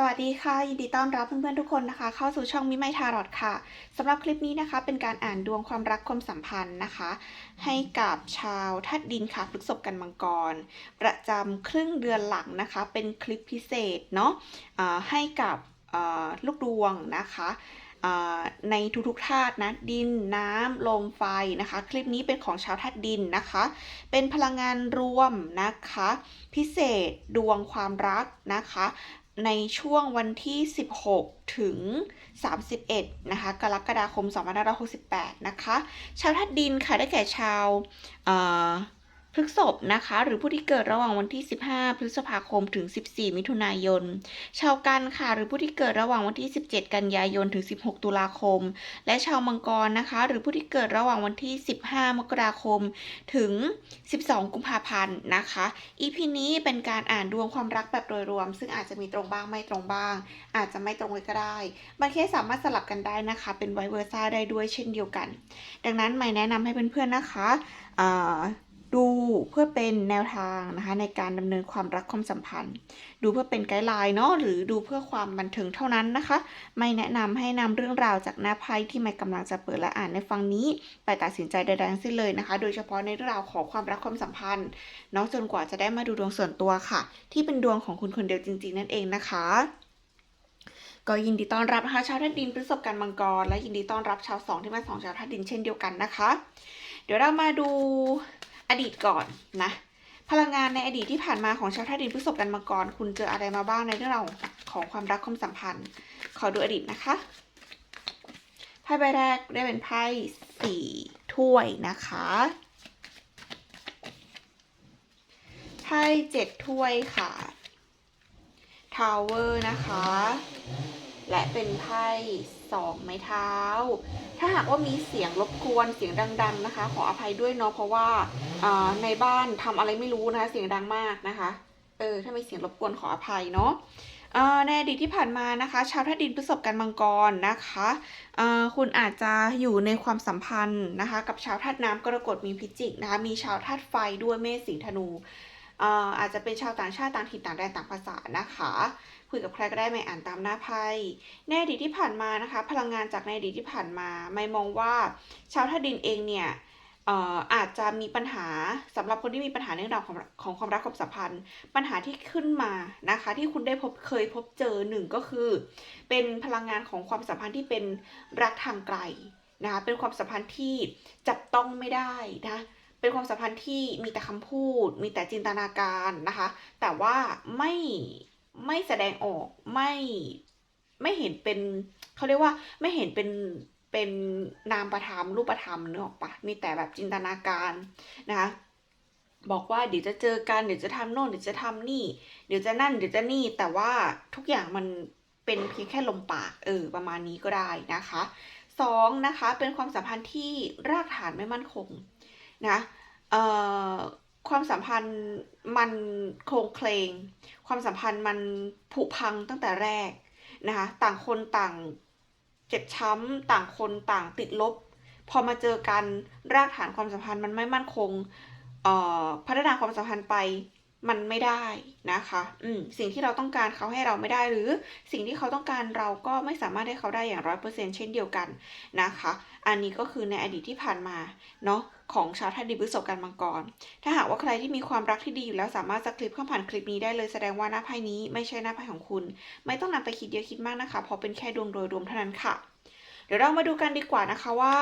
สวัสดีค่ะ ยินดีต้อนรับเพื่อนๆทุกคนนะคะ เข้าสู่ช่องมิไมทารอดค่ะสำหรับคลิปนี้นะคะ เป็นการอ่านดวงความรักความสัมพันธ์นะคะ ให้กับชาวธาตุดินค่ะพฤษภกันมังกร ประจำครึ่งเดือนหลังนะคะ เป็นคลิปพิเศษเนาะอ่าให้กับลูกดวงนะคะในทุกๆธาตุนะดินน้ำลมไฟนะคะ คลิปนี้เป็นของชาวธาตุดินนะคะ เป็นพลังงานรวมนะคะ พิเศษดวงความรักนะคะ ในช่วงวันที่ 16 ถึง 31 นะคะ กรกฎาคม 2568 นะคะ ชาวธาตุดินค่ะ ได้แก่ชาวเอ่อ พฤษภนะคะ หรือผู้ที่เกิดระหว่างวันที่ 15 พฤษภาคมถึง 14 มิถุนายน ชาวกันค่ะ หรือผู้ที่เกิดระหว่างวันที่ 17 กันยายนถึง 16 ตุลาคม และชาวมังกรนะคะ หรือผู้ที่เกิดระหว่างวันที่ 15 มกราคมถึง 12 กุมภาพันธ์นะคะ EP นี้เป็นการอ่านดวงความรักแบบโดยรวม ซึ่งอาจจะมีตรงบ้างไม่ตรงบ้าง อาจจะไม่ตรงเลยก็ได้บางเคสสามารถสลับกันได้นะคะ เป็นไวเวอร์ซ่าได้ด้วยเช่นเดียวกัน ดังนั้นไม่แนะนำให้เพื่อนๆนะคะอ่า ดูเพื่อเป็นแนวทางนะคะในการดำเนินความรักความสัมพันธ์ ดูเพื่อเป็นไกด์ไลน์เนาะหรือดูเพื่อความบันเทิงเท่านั้นนะคะ ไม่แนะนำให้นำเรื่องราวจากหน้าไพ่ที่ไม่กำลังจะเปิดและอ่านในฟังนี้ ไปตัดสินใจใดๆทั้งสิ้นเลยนะคะ โดยเฉพาะในเรื่องราวของความรักความสัมพันธ์เนาะจนกว่าจะได้มาดูดวงส่วนตัวค่ะ ที่เป็นดวงของคุณคนเดียวจริง ๆ นั่นเองนะคะก็ยินดีต้อนรับนะคะชาวธาตุดินพฤษภกันมังกรและยินดีต้อนรับชาวสองที่มาสองชาวธาตุดินเช่นเดียวกันนะคะ เดี๋ยวเรามาดู อดีตก่อนนะ พลังงานในอดีตที่ผ่านมาของชาวธาตุดินพฤษภกันมังกรคุณเจออะไรมาบ้างในเรื่องราวของความรักความสัมพันธ์ ขอดูอดีตนะคะไพ่ใบแรกได้เป็นไพ่สี่ถ้วยนะคะไพ่เจ็ดถ้วยค่ะทาวเวอร์นะคะ และเป็นไพ่สองไม้เท้า ถ้าหากว่ามีเสียงรบกวนเสียงดัง ๆนะคะ ขออภัยด้วยเนาะเพราะว่าในบ้านทำอะไรไม่รู้นะคะเสียงดังมากนะคะเออถ้ามีเสียงรบกวนขออภัยเนาะในอดีตที่ผ่านมานะคะชาวธาตุดินพฤษภกันมังกรนะคะคุณอาจจะอยู่ในความสัมพันธ์นะคะ กับชาวธาตุน้ำกรกฎมีพิจิกนะคะ มีชาวธาตุไฟด้วยเมษสิงธนู อาจจะเป็นชาวต่างชาติต่างถิ่นต่างแดนต่างภาษานะคะคุยกับใครก็ได้ไม่อ่านตามหน้าไพ่ในอดีตที่ผ่านมานะคะ พลังงานจากในอดีตที่ผ่านมา ไม่มองว่าชาวธาดินเองเนี่ยอาจจะมีปัญหาสำหรับคนที่มีปัญหาเรื่องราวของของความรักความสัมพันธ์ ปัญหาที่ขึ้นมานะคะ ที่คุณได้พบเคยพบเจอหนึ่งก็คือ เป็นพลังงานของความสัมพันธ์ที่เป็นรักทางไกลนะคะเป็นความสัมพันธ์ที่จับต้องไม่ได้นะ เป็นความสัมพันธ์ที่มีแต่คำพูด มีแต่จินตนาการนะคะ แต่ว่าไม่ไม่แสดงออกไม่ไม่เห็นเป็นเขาเรียกว่าไม่เห็นเป็นเป็นนามประธรรมรูปธรรมเนื้อออกปะมีแต่แบบจินตนาการนะคะบอกว่าเดี๋ยวจะเจอกันเดี๋ยวจะทำโน่นเดี๋ยวจะทำนี่ เดี๋ยวจะนั่นเดี๋ยวจะนี่ แต่ว่าทุกอย่างมันเป็นเพียงแค่ลมปากเออประมาณนี้ก็ได้นะคะสองนะคะเป็นความสัมพันธ์ที่รากฐานไม่มั่นคง นะความสัมพันธ์มันโครงเคลง ความสัมพันธ์มันผุพังตั้งแต่แรกนะคะ ต่างคนต่างเจ็บช้ำ ต่างคนต่างติดลบ พอมาเจอกันรากฐานความสัมพันธ์มันไม่มั่นคงพัฒนาความสัมพันธ์ไปมันไม่ได้นะคะ อืมสิ่งที่เราต้องการเขาให้เราไม่ได้ หรือสิ่งที่เขาต้องการเราก็ไม่สามารถให้เขาได้อย่างร้อยเปอร์เซ็นเช่นเดียวกันนะคะ อันนี้ก็คือในอดีตที่ผ่านมาเนาะ ของชาวธาตุดินพฤษภกันมังกร ถ้าหากว่าใครที่มีความรักที่ดีอยู่แล้วสามารถสคริปข้ามผ่านคลิปนี้ได้เลยแสดงว่าหน้าไพ่นี้ไม่ใช่หน้าไพ่ของคุณ ไม่ต้องนำไปคิดเยอะคิดมากนะคะเพราะเป็นแค่ดวงโดยรวมเท่านั้นค่ะ เดี๋ยวเรามาดูกันดีกว่านะคะว่า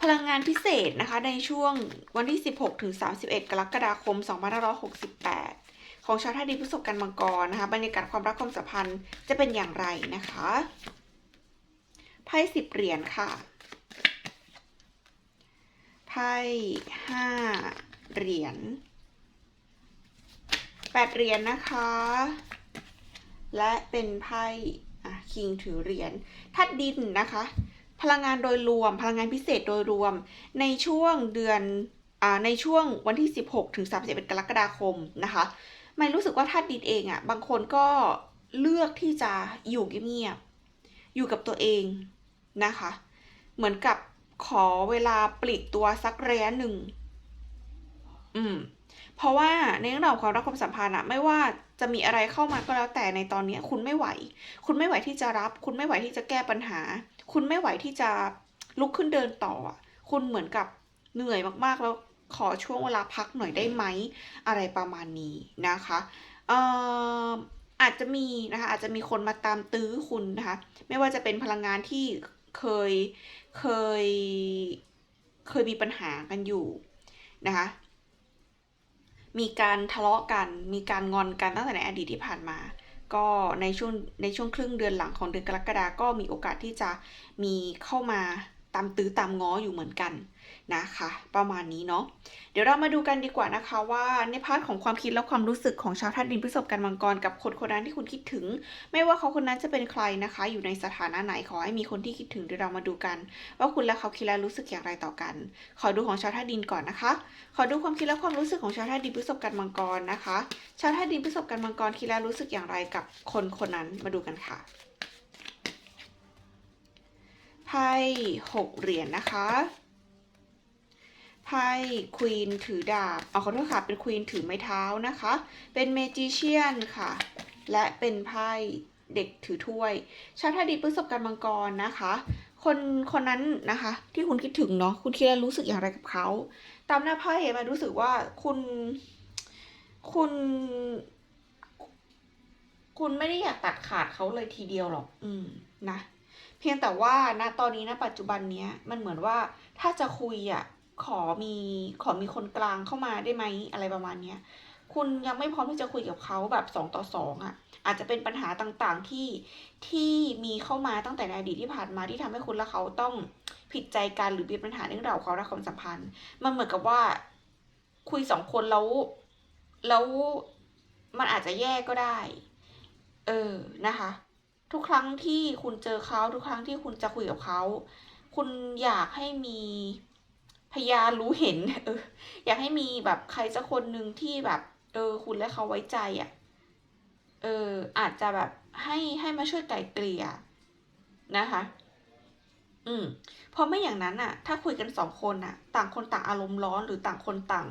พลังงานพิเศษนะคะในช่วงวันที่ 16ถึง31 กรกฎาคม 2568 ของชาวธาตุดินพฤษภกันมังกรนะคะบรรยากาศความรักความสัมพันธ์จะเป็นอย่างไรนะคะไพ่สิบเหรียญค่ะ ไพ่ห้าเหรียญแปดเหรียญนะคะ และเป็นไพ่คิงถือเหรียญธาตุดินนะคะ พลังงานโดยรวม พลังงานพิเศษโดยรวม ในช่วงเดือนอในช่วงวันที่ 16 ถึง 31 กรกฎาคมนะคะ ไม่รู้สึกว่าธาตุดินเองอะ่ะ บางคนก็เลือกที่จะอยู่เงียบๆอยู่กับตัวเองนะคะ เหมือนกับ ขอเวลาปลีกตัวสักระยะหนึ่ง อืม เพราะว่าในเรื่องของความรักความสัมพันธ์อะไม่ว่าจะมีอะไรเข้ามาก็แล้วแต่ในตอนนี้คุณไม่ไหว คุณไม่ไหวที่จะรับ คุณไม่ไหวที่จะแก้ปัญหา คุณไม่ไหวที่จะลุกขึ้นเดินต่ออะคุณเหมือนกับเหนื่อยมากๆแล้วขอช่วงเวลาพักหน่อยได้ไหมอะไรประมาณนี้นะคะเอ่ออาจจะมีนะคะอาจจะมีคนมาตามตื้อคุณนะคะ ไม่ว่าจะเป็นพลังงานที่ เคยเคยเคยมีปัญหากันอยู่นะคะมีการทะเลาะกันมีการงอนกันตั้งแต่ในอดีตที่ผ่านมา ก็ในช่วงในช่วงครึ่งเดือนหลังของเดือนกรกฎาก็มีโอกาสที่จะมีเข้ามาตามตื้อตามง้ออยู่เหมือนกัน นะคะ ประมาณนี้เนาะเดี๋ยวเรามาดูกันดีกว่านะคะว่าในพาร์ทของความคิดและความรู้สึกของชาวธาตุดินพฤษภกันมังกรกับคนคนนั้นที่คุณคิดถึง ไม่ว่าเขาคนนั้นจะเป็นใครนะคะ อยู่ในสถานะไหนขอให้มีคนที่คิดถึงเดี๋ยวเรามาดูกัน ว่าคุณและเขาคิดและรู้สึกอย่างไรต่อกัน ขอดูของชาวธาตุดินก่อนนะคะ ขอดูความคิดและความรู้สึกของชาวธาตุดินพฤษภกันมังกรนะคะ ชาวธาตุดินพฤษภกันมังกรคิดและรู้สึกอย่างไรกับคนคนนั้นมาดูกันค่ะไพ่หกเหรียญนะคะ ไพ่ควีนถือดาบเอาขอโทษค่ะ เป็นควีนถือไม้เท้านะคะ เป็นเมจิเชียนค่ะ และเป็นไพ่เด็กถือถ้วย ชาวธาตุดินพฤษภกันมังกรนะคะ คนคนนั้นนะคะ ที่คุณคิดถึงเนาะ คุณคิดและรู้สึกอย่างไรกับเขา ตามหน้าไพ่มารู้สึกว่าคุณ คุณ คุณไม่ได้อยากตัดขาดเขาเลยทีเดียวหรอก อืม นะ เพียงแต่ว่าณตอนนี้ณปัจจุบันเนี้ย มันเหมือนว่าถ้าจะคุยอะ ขอมีขอมีคนกลางเข้ามาได้ไหมอะไรประมาณเนี้ยคุณยังไม่พร้อมที่จะคุยกับเขาแบบสองต่อสองอะ อาจจะเป็นปัญหาต่างๆที่ที่มีเข้ามาตั้งแต่ในอดีตที่ผ่านมาที่ทำให้คุณและเขาต้องผิดใจกันหรือมีปัญหาเรื่องราวของความรักความสัมพันธ์ มันเหมือนกับว่า คุยสองคนแล้วแล้วมันอาจจะแย่ก็ได้ เออนะคะ ทุกครั้งที่คุณเจอเขาทุกครั้งที่คุณจะคุยกับเขา คุณอยากให้มี พยานรู้เห็นเอออยากให้มีแบบใครสักคนหนึ่งที่แบบ เออ คุณและเขาไว้ใจอะ่ะเอออาจจะแบบให้ให้มาช่วยไกล่เกลี่ยนะคะ อืมเพราะไม่อย่างนั้นอะ ถ้าคุยกันสองคนอะ ต่างคนต่างอารมณ์ร้อนหรือต่างคนต่าง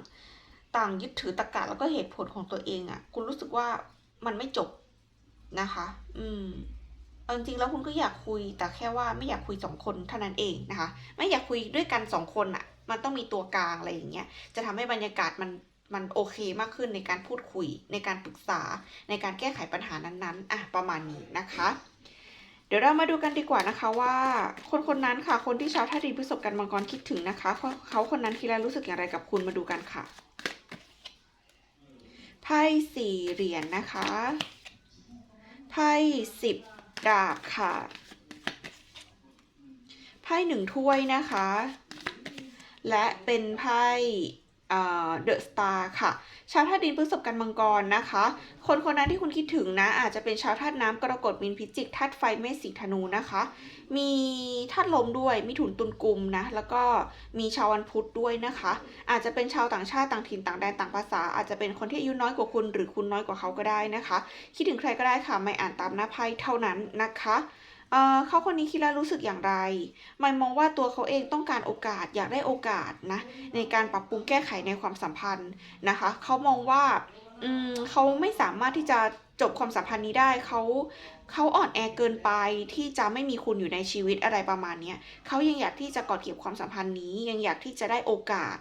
ต่างยึดถือตรรกะแล้วก็เหตุผลของตัวเองอะ คุณรู้สึกว่ามันไม่จบนะคะ อืมเอาจริงๆแล้วคุณก็อยากคุยแต่แค่ว่าไม่อยากคุยสองคนเท่านั้นเองนะคะ ไม่อยากคุยด้วยกันสองคนอะ มันต้องมีตัวกลางอะไรอย่างเงี้ย จะทำให้บรรยากาศมันมันโอเคมากขึ้นในการพูดคุย ในการปรึกษา ในการแก้ไขปัญหานั้นๆ อะประมาณนี้นะคะ เดี๋ยวเรามาดูกันดีกว่านะคะว่า คนคนนั้นค่ะ คนที่ชาวท่าดินพฤษภกันมังกรคิดถึงนะคะ เขาเขาคนนั้นคิดและรู้สึกอย่างไรกับคุณมาดูกันค่ะไพ่สี่เหรียญนนะคะไพ่สิบดาบค่ะไพ่หนึ่งถ้วยนะคะ และเป็นไพ่เดอะสตาร์ค่ะ ชาวธาตุดินพฤษภกันมังกรนะคะ คนคนนั้นที่คุณคิดถึงนะ อาจจะเป็นชาวธาตุน้ำกรกฎมินพิจิกธาตุไฟเมษสีธนูนะคะ มีธาตุลมด้วยมีถุนตุนกุมนะแล้วก็มีชาววันพุธด้วยนะคะ อาจจะเป็นชาวต่างชาติต่างถิ่นต่างแดนต่างภาษา อาจจะเป็นคนที่อายุน้อยกว่าคุณหรือคุณน้อยกว่าเขาก็ได้นะคะ คิดถึงใครก็ได้ค่ะไม่อ่านตามหน้าไพ่เท่านั้นนะคะ เขาคนนี้คิดแล้วรู้สึกอย่างไรไม่มองว่าตัวเขาเองต้องการโอกาสอยากได้โอกาสนะในการปรับปรุงแก้ไขในความสัมพันธ์นะคะเขามองว่าอืมเขาไม่สามารถที่จะจบความสัมพันธ์นี้ได้เขาเขาอ่อนแอเกินไปที่จะไม่มีคุณอยู่ในชีวิตอะไรประมาณเนี้ยเขายังอยากที่จะกอดเก็บความสัมพันธ์นี้ ยังอยากที่จะได้โอกาส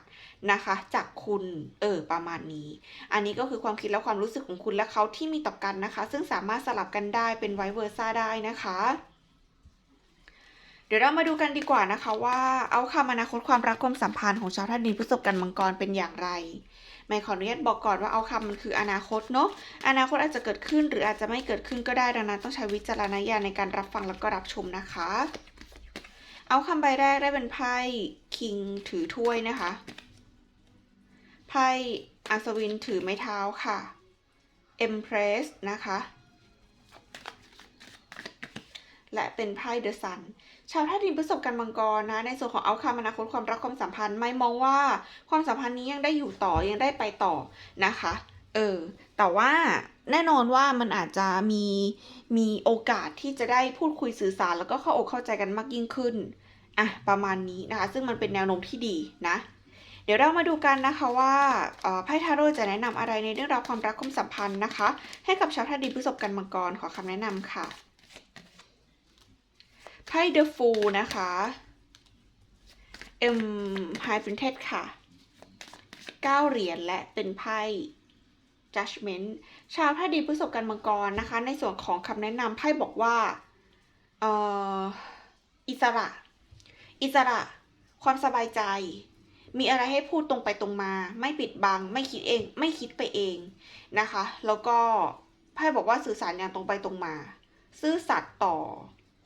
นะคะ จากคุณเออประมาณนี้ อันนี้ก็คือความคิดและความรู้สึกของคุณและเขาที่มีต่อกันนะคะ ซึ่งสามารถสลับกันได้เป็นไวเวอร์ซ่าได้นะคะ ดี๋ยวเรามาดูกันดีกว่านะคะว่าเอาคำอนาคตความรักความสัมพันธ์ของชาวท่านดินพฤษภกันมังกรเป็นอย่างไรไม่ขออนุญาตบอกก่อนว่าเอาคำมันคืออนาคตเนาะอนาคตอาจจะเกิดขึ้นหรืออาจจะไม่เกิดขึ้นก็ได้ดังนั้นต้องใช้วิจารณญาณในการรับฟังแล้วก็รับชมนะคะ เอาคำใบแรกได้เป็นไพ่คิงถือถ้วยนะคะไพ่อัศวินถือไม้เท้าค่ะ Empress นะคะ และเป็นไพ่เดอะซัน ชาวท่าดินพฤษภกันมังกรนะ ในส่วนของเอาคำอนาคตความรักความสัมพันธ์ไม่มองว่าความสัมพันธ์นี้ยังได้อยู่ต่อยังได้ไปต่อนะคะ เออ แต่ว่าแน่นอนว่ามันอาจจะมีมีโอกาสที่จะได้พูดคุยสื่อสารแล้วก็เข้าอกเข้าใจกันมากยิ่งขึ้นอะประมาณนี้นะคะ ซึ่งมันเป็นแนวโน้มที่ดีนะ เดี๋ยวเรามาดูกันนะคะว่าไพ่ทาโร่จะแนะนำอะไรในเรื่องราวความรักความสัมพันธ์นะคะ ให้กับชาวธาตุดินพฤษภกันมังกรขอคำแนะนำค่ะ ไพ่เดอะฟูนะคะเอ็มไฮฟรินเทสค่ะเก้าเหรียญและเป็นไพ่ judgment ชาวธาตุดินพฤษภกันมังกรนะคะ ในส่วนของคำแนะนำไพ่บอกว่าเอ่ออิสระ อิสระ ความสบายใจ มีอะไรให้พูดตรงไปตรงมา ไม่ปิดบัง ไม่คิดเอง ไม่คิดไปเองนะคะ แล้วก็ไพ่บอกว่าสื่อสารอย่างตรงไปตรงมา ซื่อสัตย์ต่อ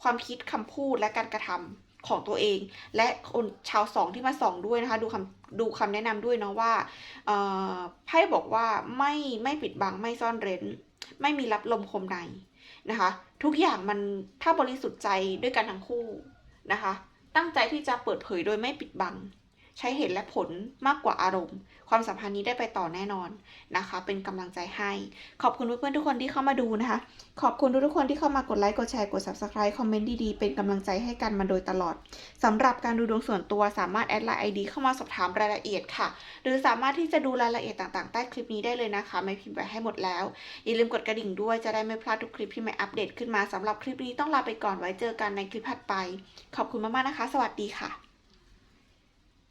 ความคิดคำพูดและการกระทำของตัวเอง และคนชาวสองที่มาส่องด้วยนะคะ ดูคำดูคำแนะนำด้วยเนาะว่าไพ่บอกว่าไม่ไม่ปิดบังไม่ซ่อนเร้น ไม่มีรับลมคมในนะคะ ทุกอย่างมันถ้าบริสุทธิ์ใจด้วยกันทั้งคู่นะคะ ตั้งใจที่จะเปิดเผยโดยไม่ปิดบัง ใช้เหตุและผลมากกว่าอารมณ์ ความสัมพันธ์นี้ได้ไปต่อแน่นอนนะคะ เป็นกำลังใจให้ ขอบคุณเพื่อนๆทุกคนที่เข้ามาดูนะคะ ขอบคุณทุกๆคนที่เข้ามากดไลค์กดแชร์กด subscribe คอมเมนต์ดีๆเป็นกำลังใจให้กันมาโดยตลอดสำหรับการดูดวงส่วนตัวสามารถแอดไลน์ ID เข้ามาสอบถามรายละเอียดค่ะ หรือสามารถที่จะดูรายละเอียดต่างๆ ใต้คลิปนี้ได้เลยนะคะ ไม่พิมพ์ไว้ให้หมดแล้วอย่าลืมกดกระดิ่งด้วยจะได้ไม่พลาดทุกคลิปที่ไม่อัปเดตขึ้นมาสำหรับคลิปนี้ต้องลาไปก่อนไว้เจอกันในคลิปถัดไป ขอบคุณมากๆนะคะ สวัสดีค่ะ